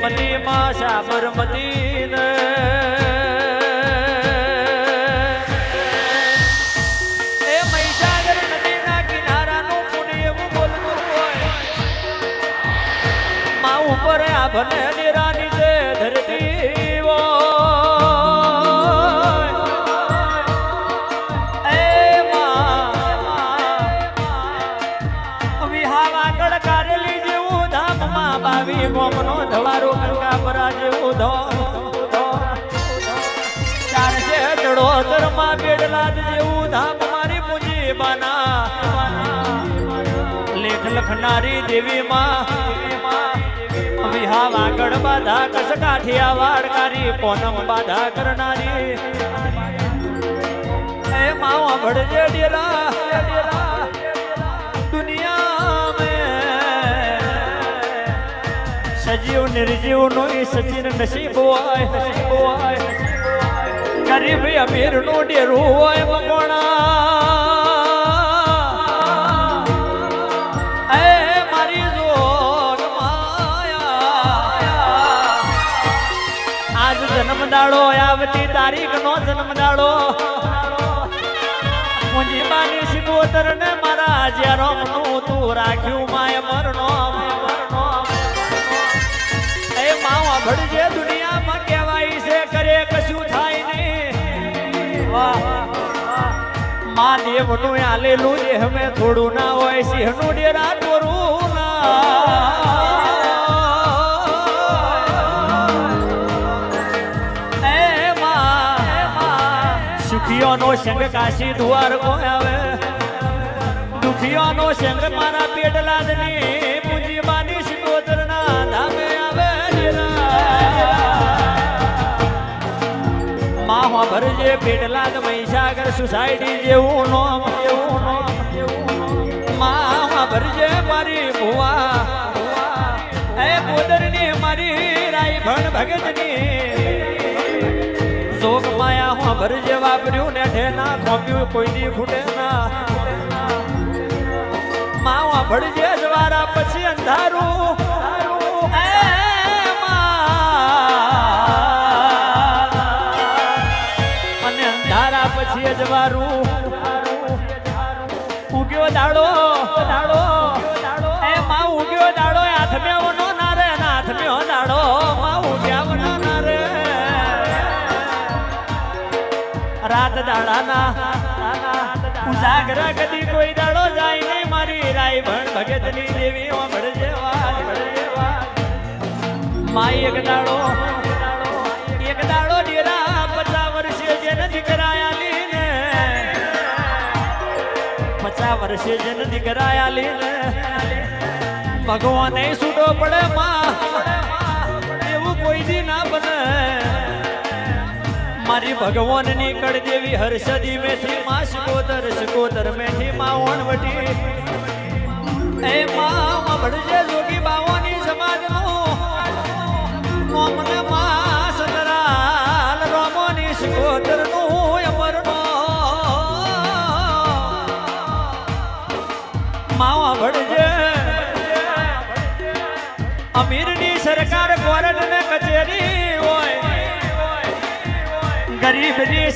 Money માં સાબરમતી ને લખનારી દેવી માં વિહા વાગડ બાધા કસ કાઠિયા વાડકારી, પોનમ બાધા કરનારી. એ માવા ભડજે ડેરા સજીવ નિર્જીવ નો એ સચિન નસીબ હોય. નસીબ હોય ગરીબ અમીરનું ડેરું હોય મકોણા જન્મદાડો આવતી તારીખ નો જન્મદાડો મુંજી બાની સિકોતર ને મારા જ્યારો નું તું રાખ્યું માય મરણો. એ માવા ભડજે દુનિયામાં કહેવાય છે, કરે કશું થાય નહીં. માં દેવનું આલેલું જે હમે થોડું ના હોય, સિંહનું ડેરા દોરું ના. સંગ કાશી દુવાર આવે. દુખીઓનો સંગ મારા પેટલાદની પૂજી બાની સિકોતરના ધામે આવે માહો ભરજે પેટલાદ મહીસાગર સોસાયટી જેવું નોમ જેવું નોમ ભરજે મારી ભુવા. એ પોદરની મારી રાઈ ભણ ભગતની. જોગ માયા હું ભરજે વાપર્યું ને ઠેના ખોપ્યું કોઈ દી ફૂટે ના માવા ભળજે જવારા પછી અંધારું. અને અંધારા પછી અજવારું ઉગ્યો દાડો રાત દાડાના. ઉજાગરા કદી કોઈ દાડો જાય નહીં, મારી રાય ભણ ભગતની દેવી વાજ માઈ એક દાડો એક દાડો ડેરા પચાસ વર્ષે જેને દીકરાયા લીને પચાસ વર્ષે જેને દીકરાયા લીને ભગવાને છૂટો પડે માં. મારી ભગવાનની કળ દેવી હર્ષદી મેથી માં શકોદર શકોદર મેથી માં ઓણવટી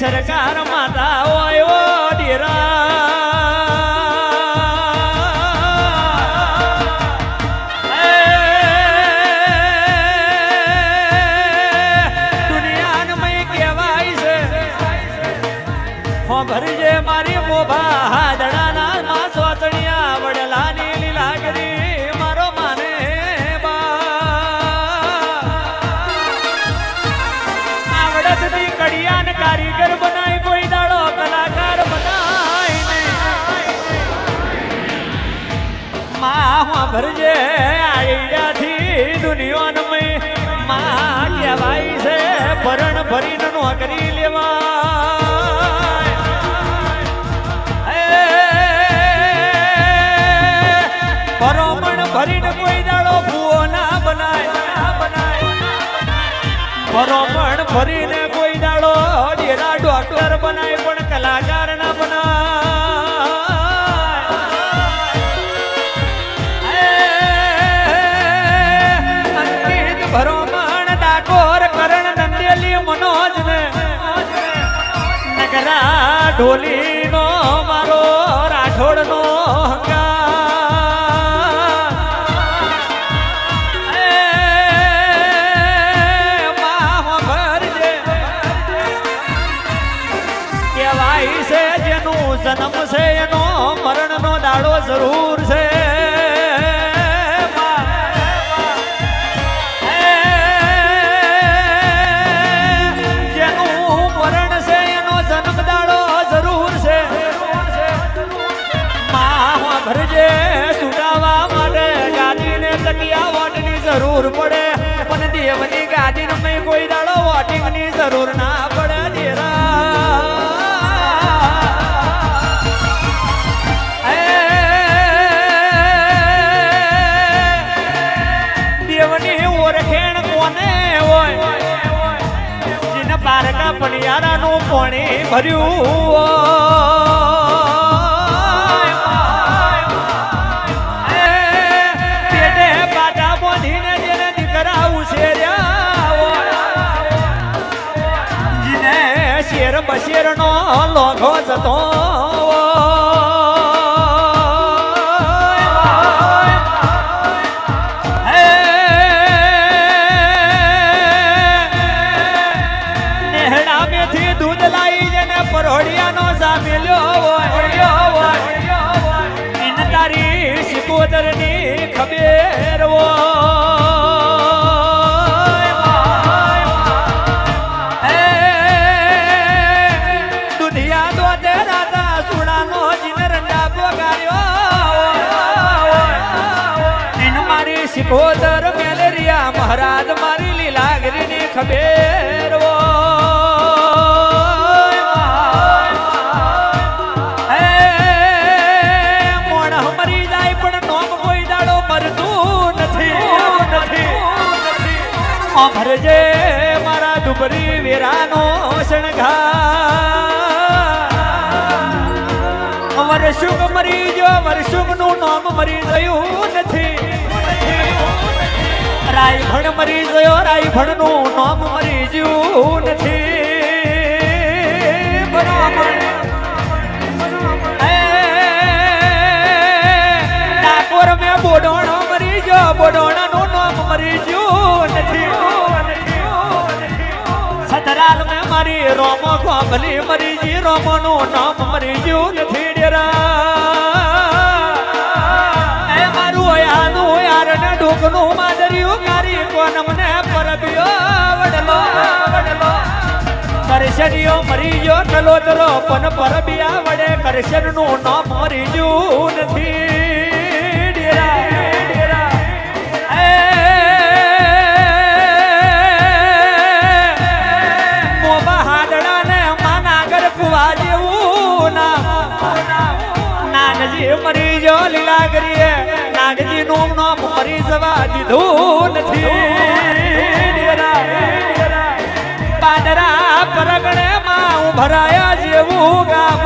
સરકાર માતા હોય કારીગર બનાય કોઈ દાડો કલાકાર બનાયમાં ભરજે આઈડિયાથી મેં માં કહેવાય છે ભરણ ભરીને નોકરી લેવા હે, ભરોમણ ભરીને કોઈ દાડો ભૂવો બનાય. ભરોમણ ભરીને ઢોલીનો મારો રાઠોડનો કહેવાય પારકા પણિયારાનું પાણી ભર્યું જેને દીકરા ઉછેર્યા. જીને શેર બશેરનો લોઘો જતો મારી દર મેલેરિયા, મહારાજ મારી ખબેર દાડો મરતું નથી નથી. અમરજે મારા ડુબરી વેરાનો શણગાર. વર્ષુક મરી જો વર્ષુકનું નામ મરી ગયું નથી. રાયભણ મરી ગયો રાયભણનું નામ મરી ગયું નથી. બરાબર. મેં બોડોણો મરી ગયો બોડોણા નું નામ મરી ગયું નથી. મેં મારી રોમો કોમલી મરી જી રોમો મરી ગયું નથી ડેરા. મારું યાનું યાર ને ડુકનું માદર્યું કોન મને પરબ્યો વડલો વડલો. કરશનીઓ મરી ગયો કલોતરો પણ પરબિયા વડે કરશનનું નામ મરી ગયું નથી. ડેરા. ડેરા મોબા હાડડા જેવું ના નાગજી મરી જો લીલા કરીએ નાગજી નું નામ મરી જવા દીધું ભરાયા જેવું ગામ.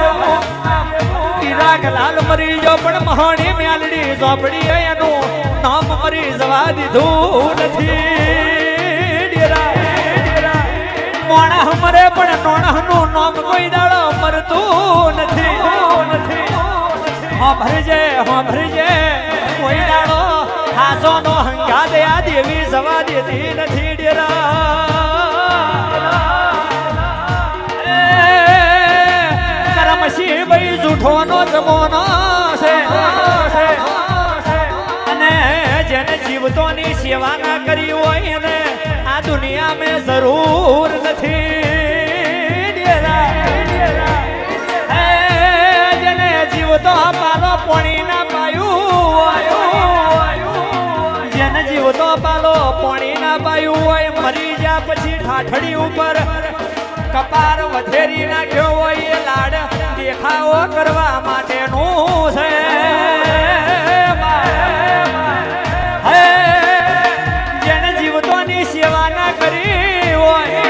તિરાગ લાલ મરી જો પણ મહાણી મ્યાલડી ઝોપડી એનું નામ મરી જવા દીધું નથી. મોણહ મોણા મરે પણ નોણહનું નામ કોઈ દાડો મરતું નથી. ભરજે હા ભરજે કોઈ દાડો હાસો નો હંગા દયા દેવી જવા દેતી નથી ડેરા. ભાઈ જૂઠો નો જમોનો છે. અને જેને જીવતોની સેવા ના કરી હોય એને આ દુનિયા મેં જરૂર નથી જેને જીવતો પાલો પોણી ના પાયું જેને જીવતો પાલો પોણી ના પાયું હોય, મરી જા પછી ઠાઠડી ઉપર કપાર વધેરી નાખ્યો હોય એ લાડ દેખાવો કરવા માટેનું છે. જેને જીવતોની સેવા ના કરી હોય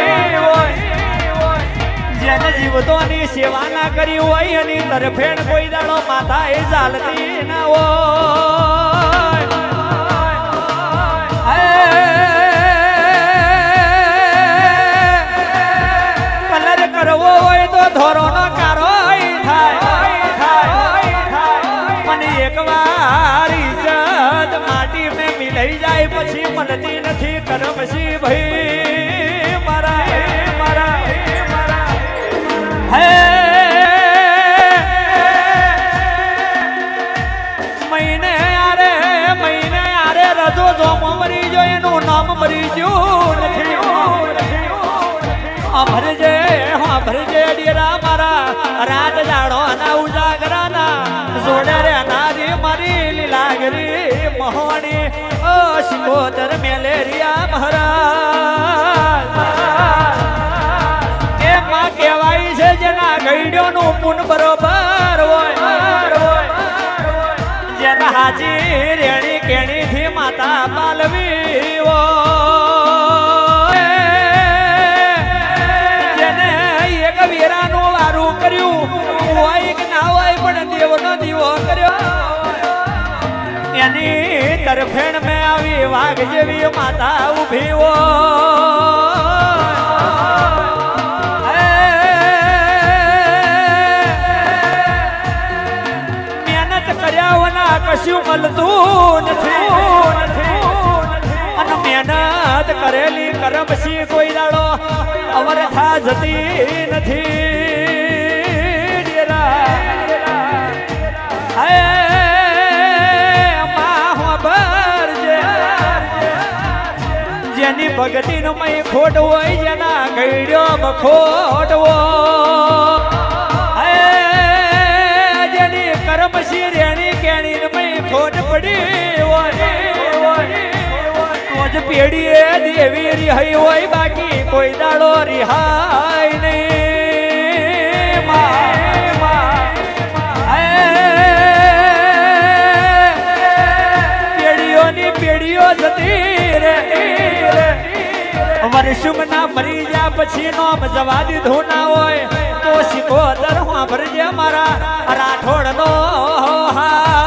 જેને જીવતોની સેવા ના કરી હોય એની તરફેણ કોઈ દાડો માથા એ ચાલતી ના હોય. ધોરોનો કારો મને એક વાર ઇજ્જત માટી મેં મિલાઈ જાય, પછી મળતી નથી કરમશી ભાઈ. ઓ મેલેરિયા મહારાજ. એમાં કહેવાય છે જેના ગઈડ્યોનું પુન બરોબર હોય, જેના હાજી રેણી કેણી થી માતા પાલવી એની તરફેણ મેં આવી વાઘ જેવી માતા ઊભી ઓ મહેનત કર્યા વના કશું મળતું નથી. અને મહેનત કરેલી કરમસી કોઈ દાડો અવરથા જતી નથી. મય ખોટ હોય જેના ગઈડ્યો બખોટ હે જેની કરમસી રેણી કેણી મય ખોટ પડી હોય. જ પેઢીએ દેવી રિહાઈ હોય, બાકી કોઈ દાડો રિહાય નહીં. વર્ષુમ ના મરી જા પછી નો જવા દીધું ના હોય. તો સિકોતર હું ભરજે મારા રાઠોડ નો આજની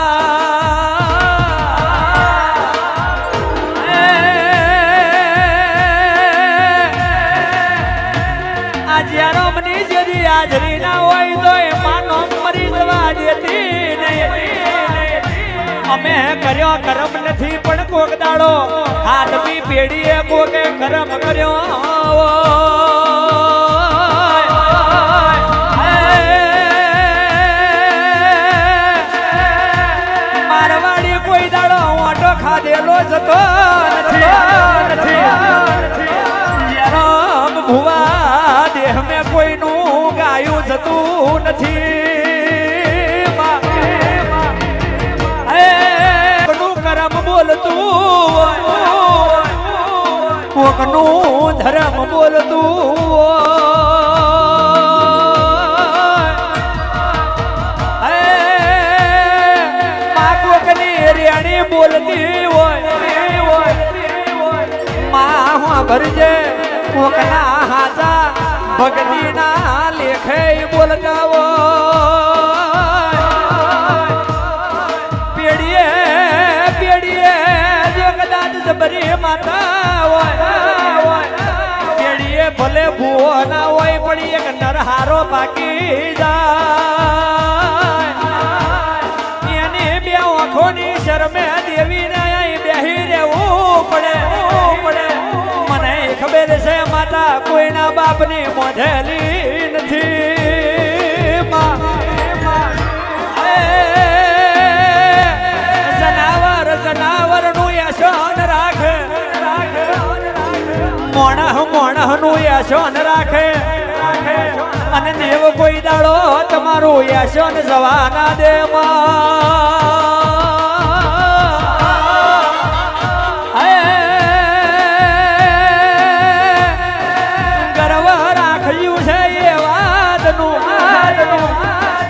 નથી પણ કોક દાડો હાથમી પેઢીએ કોકે ગરમ કર્યો. ખાધેલો જતો નથી. ભુવા દેહ મેં કોઈનું ગાયું જતું નથી. કોકનું ધર્મ બોલતું હોય. રેણી બોલતી હોય. માં ભરજે કોકના હાજા ભગતીના લેખે બોલગાવો પેડીએ પેડીએ જો કદાચ જબરી માતા હોય. ના હોય પણ એક નરહારો પાકી જાય. એની બે આંખોની શરમે દેવી ને અહીં બેહી રહેવું પડે પડે. મને ખબર છે માતા, કોઈના બાપની મોઢેલી નથી. મોણહનું યશન રાખે. અને દેવ કોઈ દાડો તમારું યશન જવાના દે ગર્વ રાખ્યું છે એ વાતનું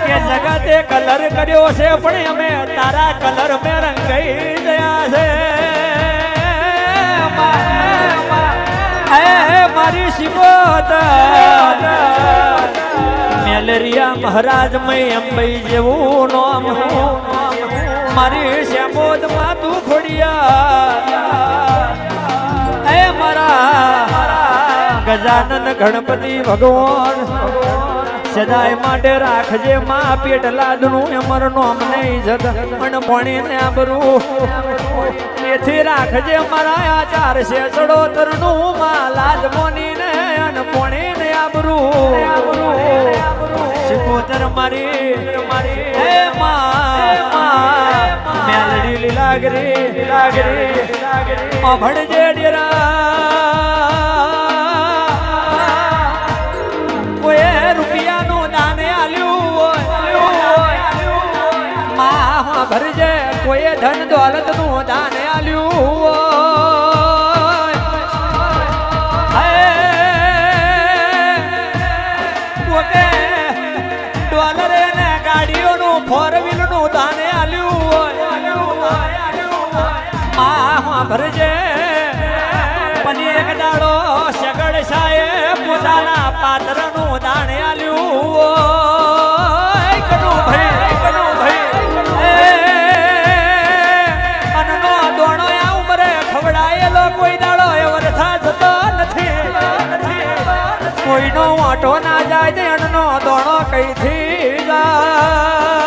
કે જગતે કલર કર્યો છે, પણ અમે તારા કલર મેં મેલેરિયા મહારાજ મય અંબઈ જેવું નામ મારી શ્યામોદમાં તું ખોડિયા. એ મારા ગજાનન ગણપતિ ભગવાન. સદાય માટે રાખજે માં પેટ લાદનું એમર નોમ નહીં જત ભણી ને આબરું. એથી રાખજે મારા આચાર છે ચડોતરનું માં લાજ મોનીને પોણે ને આબરું? શિકોતર મારી મારી હે માં, મેલડી લીલાગરી લાગરી અભડજે ડેરા. કોઈ રૂપિયાનું દાન આલ્યું માં ભરજે કોઈ ધન દોલતનું દાન આલ્યું ભરજે પણ એક દાડો સગડ સાહેબ પોતાના પાત્રનું દાણ આલ્યું કનું ભાઈ કનું ભાઈ. અનનો દોણો આ કોઈ દાડો એ વરથા નથી. કોઈનો વાંટો ના જાય તે અન્નનો દોણો કઈથી જાય?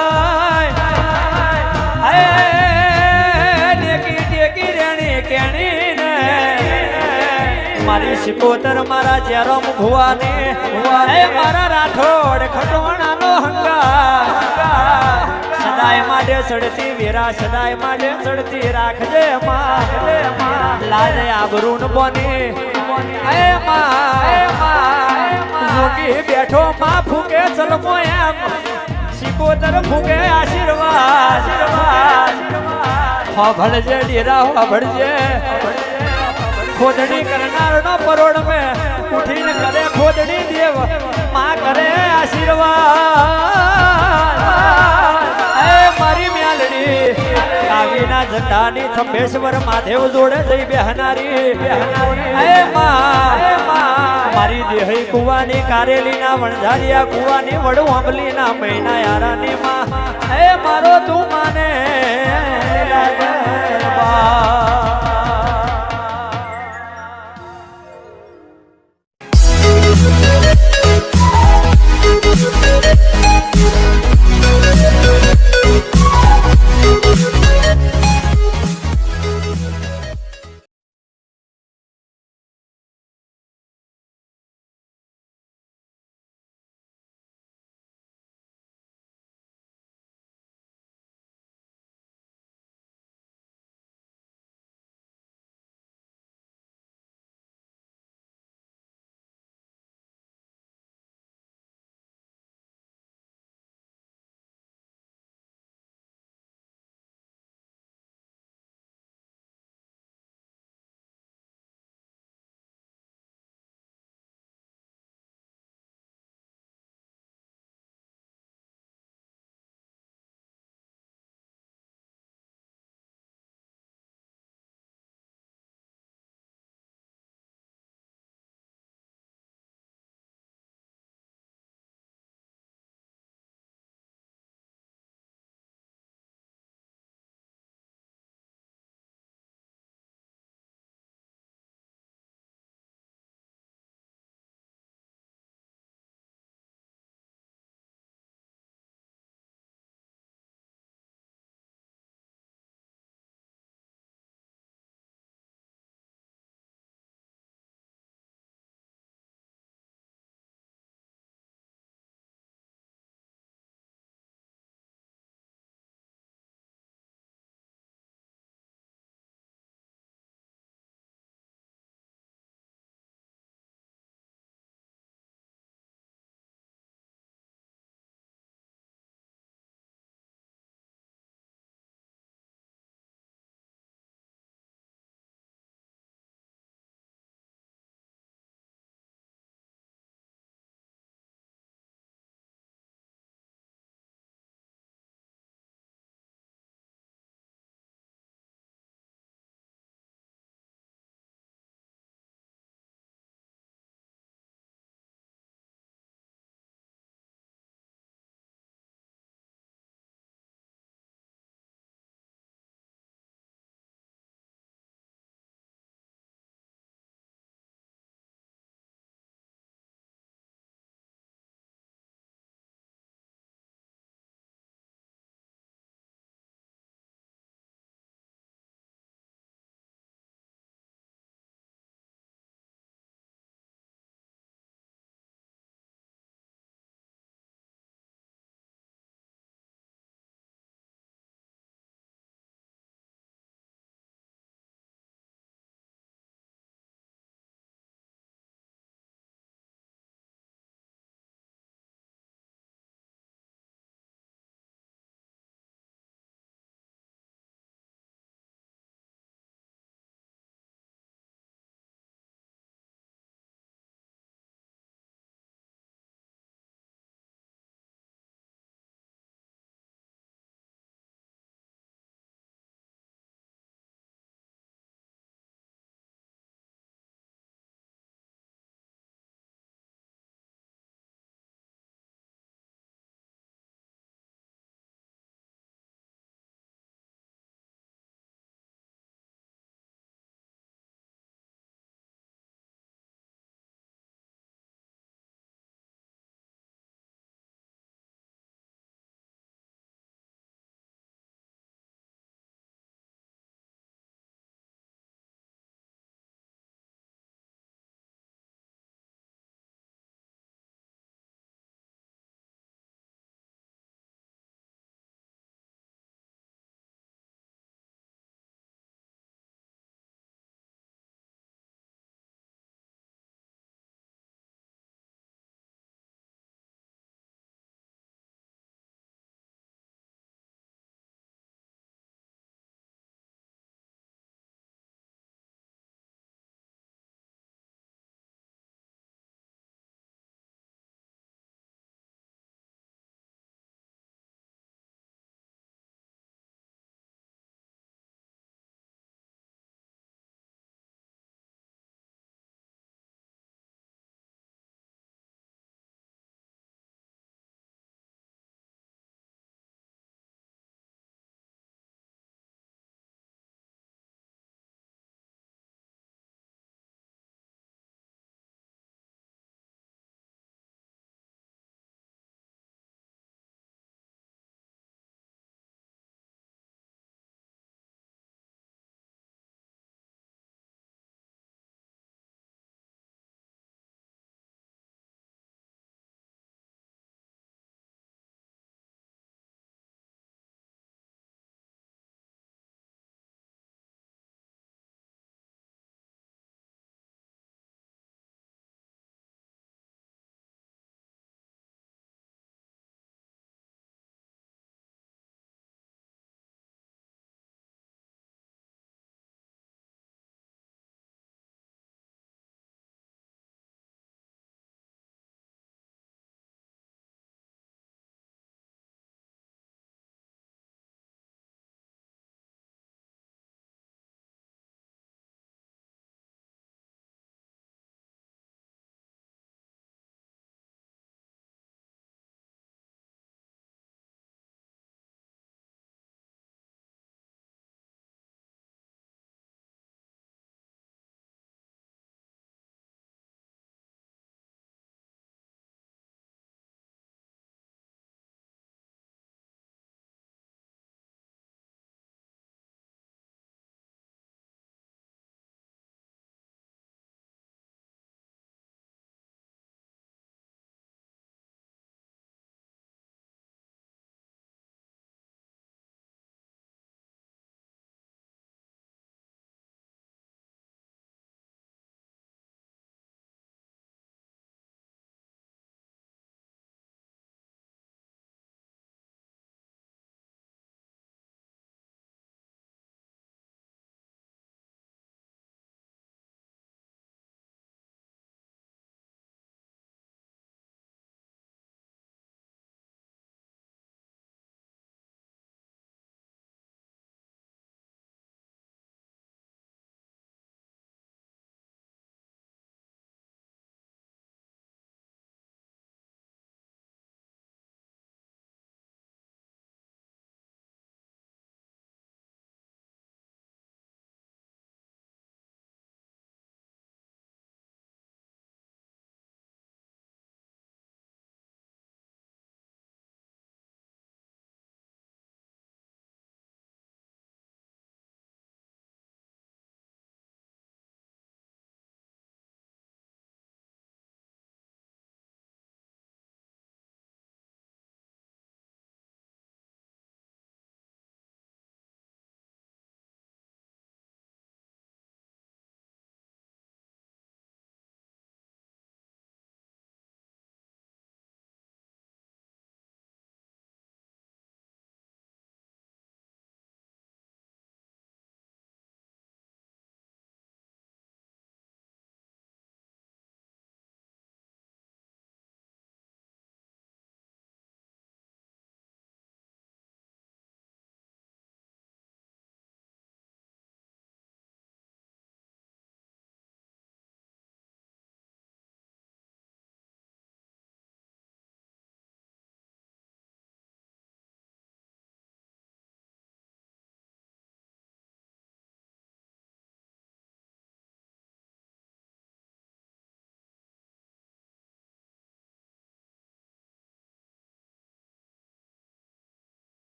મારી શિકોતર મારા જ્યારો ભુવાને. ભુવાને મારા રાઠોડ ખટોણાનો હંકાર સદાય માટે સડતી વીરા, સદાય માટે સડતી રાખજે માં લાજે આબરૂન બની. એ માં જોગી બેઠો માં ફૂકે ચલમો એમ. શિકોતર ફૂકે આશીર્વાદ. આશીર્વાદ ભળજે ડેરા ભળજે ખોદણી કરનાર નો પરોડ મે. ઉઠીને કરે ખોદણી દેવ. માં કરે આશીર્વાદ. એ મારી મ્યાલડી કાવીના જટાની થંભેશ્વર માધેવ જોડે જઈ બેહનારી. એ મારી દેહી કુવાની કારેલીના વણઝારિયા કુવાની વડું અમલીના મહિના યારાની માં. એ મારો તું માને